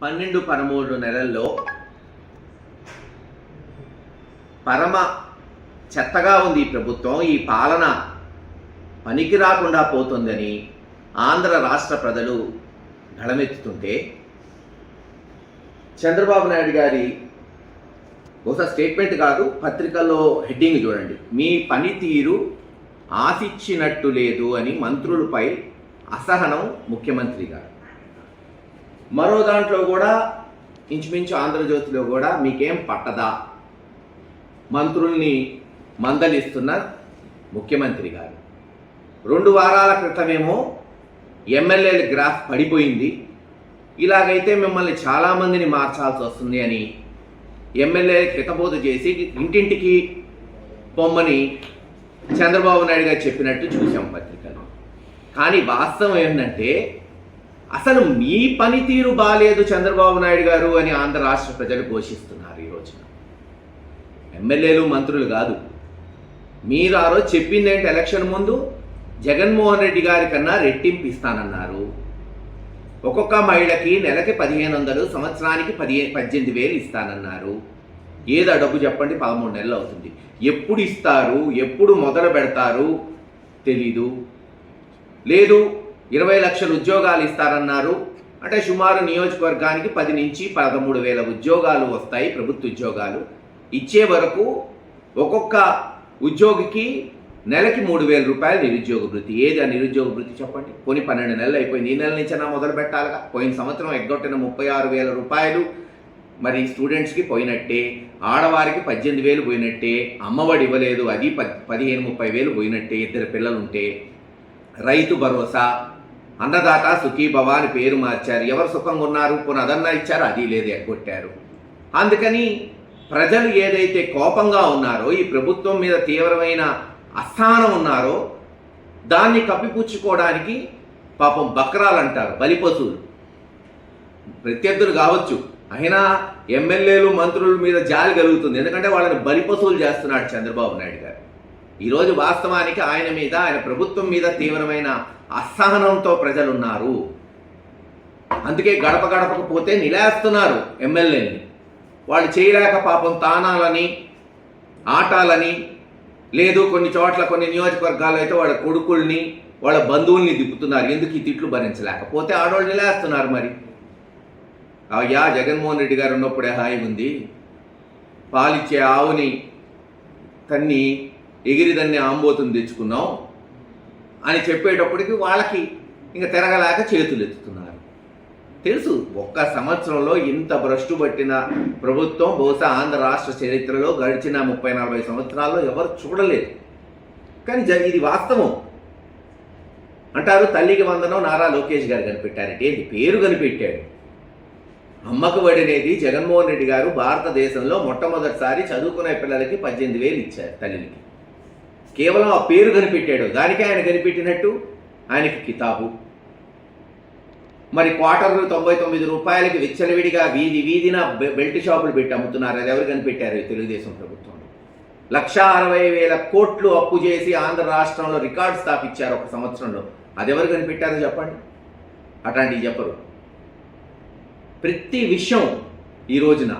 పన్నెండు పదమూడు నెలల్లో పరమ చెత్తగా ఉంది ఈ ప్రభుత్వం. ఈ పాలన పనికి రాకుండా పోతుందని ఆంధ్ర రాష్ట్ర ప్రజలు గళమెత్తుతుంటే చంద్రబాబు నాయుడు గారి బహుశా స్టేట్మెంట్ కాదు పత్రికల్లో హెడ్డింగ్ చూడండి. మీ పనితీరు ఆశించినట్టు లేదు అని మంత్రులపై అసహనం ముఖ్యమంత్రి గారు. మరో దాంట్లో కూడా ఇంచుమించు ఆంధ్రజ్యోతిలో కూడా మీకేం పట్టదా? మంత్రుల్ని మందలిస్తున్న ముఖ్యమంత్రి గారు. రెండు వారాల క్రితమేమో ఎమ్మెల్యేల గ్రాఫ్ పడిపోయింది. ఇలాగైతే మిమ్మల్ని చాలామందిని మార్చాల్సి వస్తుంది అని ఎమ్మెల్యే హితబోధ చేసి ఇంటింటికి పొమ్మని చంద్రబాబు నాయుడు గారు చెప్పినట్టు చూసాం పత్రికలో. కానీ వాస్తవం ఏంటంటే అసలు మీ పనితీరు బాలేదు చంద్రబాబు నాయుడు గారు అని ఆంధ్ర రాష్ట్ర ప్రజలు ఘోషిస్తున్నారు ఈ రోజున. ఎమ్మెల్యేలు మంత్రులు కాదు. మీరు ఆ రోజు చెప్పింది ఏంటి ఎలక్షన్ ముందు? జగన్మోహన్ రెడ్డి గారి కన్నా రెట్టింపు ఇస్తానన్నారు. ఒక్కొక్క మహిళకి నెలకి పదిహేను వందలు సంవత్సరానికి పదిహేను పద్దెనిమిది వేలు ఇస్తానన్నారు. ఏదో డబ్బు చెప్పండి పదమూడు నెలలు అవుతుంది. ఎప్పుడు ఇస్తారు ఎప్పుడు మొదలు పెడతారు తెలీదు. లేదు ఇరవై లక్షల ఉద్యోగాలు ఇస్తారన్నారు. అంటే సుమారు నియోజకవర్గానికి పది నుంచి పదమూడు వేల ఉద్యోగాలు వస్తాయి ప్రభుత్వ ఉద్యోగాలు. ఇచ్చే వరకు ఒక్కొక్క ఉద్యోగికి నెలకి మూడు వేల రూపాయలు నిరుద్యోగ వృత్తి ఏది ఆ నిరుద్యోగ వృత్తి చెప్పండి? కొన్ని పన్నెండు నెలలు అయిపోయింది. ఈ నెల నుంచైనా మొదలు పెట్టాలిగా? పోయిన సంవత్సరం ఎగ్గొట్టిన ముప్పై ఆరు వేల రూపాయలు. మరి స్టూడెంట్స్కి పోయినట్టే ఆడవారికి పద్దెనిమిది వేలు పోయినట్టే అమ్మఒడి ఇవ్వలేదు అది పద్ పదిహేను ముప్పై వేలు పోయినట్టే ఇద్దరు పిల్లలు ఉంటే రైతు భరోసా అన్నదాత సుఖీభవ అని పేరు మార్చారు. ఎవరు సుఖంగా ఉన్నారు? పోనీ అదన్నా ఇచ్చారు అది లేదు ఎగ్గొట్టారు. అందుకని ప్రజలు ఏదైతే కోపంగా ఉన్నారో ఈ ప్రభుత్వం మీద తీవ్రమైన అస్థానం ఉన్నారో దాన్ని కప్పిపుచ్చుకోవడానికి పాపం బక్రాలు అంటారు బలిపశువులు. ప్రత్యర్థులు కావచ్చు. అయినా ఎమ్మెల్యేలు మంత్రుల మీద జాలి కలుగుతుంది. ఎందుకంటే వాళ్ళని బలిపశువులు చేస్తున్నాడు చంద్రబాబు నాయుడు గారు. ఈరోజు వాస్తవానికి ఆయన మీద ఆయన ప్రభుత్వం మీద తీవ్రమైన అసహనంతో ప్రజలు ఉన్నారు అందుకే గడప గడపకు పోతే నిలేస్తున్నారు ఎమ్మెల్యేని వాళ్ళు చేయలేక పాపం తానాలని ఆటాలని లేదు కొన్ని చోట్ల కొన్ని నియోజకవర్గాల్లో అయితే వాళ్ళ కొడుకుల్ని వాళ్ళ బంధువుల్ని దిప్పుతున్నారు ఎందుకు ఈ తిట్లు భరించలేకపోతే ఆడవాళ్ళు నిలేస్తున్నారు మరి. అయ్యా జగన్మోహన్ రెడ్డి గారు ఉన్నప్పుడే హాయి ఉంది. పాలిచ్చే ఆవుని తన్ని ఎగిరిదన్ని ఆంబోతుని తెచ్చుకున్నాం అని చెప్పేటప్పటికి వాళ్ళకి ఇంకా తిరగలేక చేతులు ఎత్తుతున్నారు. తెలుసు ఒక్క సంవత్సరంలో ఇంత భ్రష్టు పట్టిన ప్రభుత్వం బహుశా ఆంధ్ర రాష్ట్ర చరిత్రలో గడిచిన ముప్పై నలభై సంవత్సరాల్లో ఎవరు చూడలేదు. కానీ జ- ఇది వాస్తవం. అంటారు తల్లికి వందనం నారా లోకేష్ గారు కనిపెట్టారంటే. ఏంటి? పేరు కనిపెట్టాడు. అమ్మకు బడి అనేది జగన్మోహన్ రెడ్డి గారు భారతదేశంలో మొట్టమొదటిసారి చదువుకునే పిల్లలకి పద్దెనిమిది వేలు ఇచ్చారు తల్లికి. కేవలం ఆ పేరు కనిపెట్టాడు. దానికే ఆయన కనిపెట్టినట్టు? ఆయనకి కితాబు. మరి క్వార్టర్లు తొంభై తొమ్మిది రూపాయలకి విచ్చలవిడిగా వీధి వీధిన బెల్ట్ షాపులు పెట్టి అమ్ముతున్నారు. అది ఎవరు కనిపెట్టారు? తెలుగుదేశం ప్రభుత్వం. లక్ష అరవై వేల కోట్లు అప్పు చేసి ఆంధ్ర రాష్ట్రంలో రికార్డు స్థాపించారు ఒక సంవత్సరంలో. అది ఎవరు కనిపెట్టారో చెప్పండి? అట్లాంటివి చెప్పరు. ప్రతి విషయం ఈ రోజున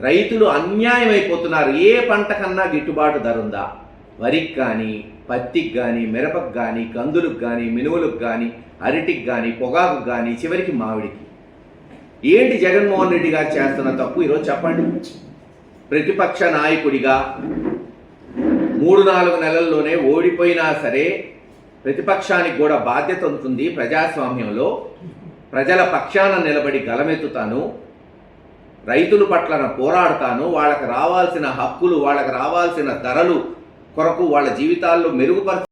రైతులు అన్యాయం అయిపోతున్నారు ఏ పంట కన్నా గిట్టుబాటు ధర ఉందా? వరికి కానీ పత్తికి కానీ మిరపకు కానీ కందులకు కానీ మినువులకు కానీ అరటికి కానీ పొగాకు కానీ చివరికి మామిడికి. ఏంటి జగన్మోహన్ రెడ్డి గారు చేస్తున్న తప్పు? ఈరోజు చెప్పండి. ప్రతిపక్ష నాయకుడిగా మూడు నాలుగు నెలల్లోనే ఓడిపోయినా సరే ప్రతిపక్షానికి కూడా బాధ్యత ఉంటుంది ప్రజాస్వామ్యంలో. ప్రజల పక్షాన నిలబడి గలమెత్తుతాను. రైతుల పట్లన పోరాడతాను. వాళ్ళకి రావాల్సిన హక్కులు వాళ్ళకి రావాల్సిన ధరలు కొరకు వాళ్ళ జీవితాల్లో మెరుగుపరచ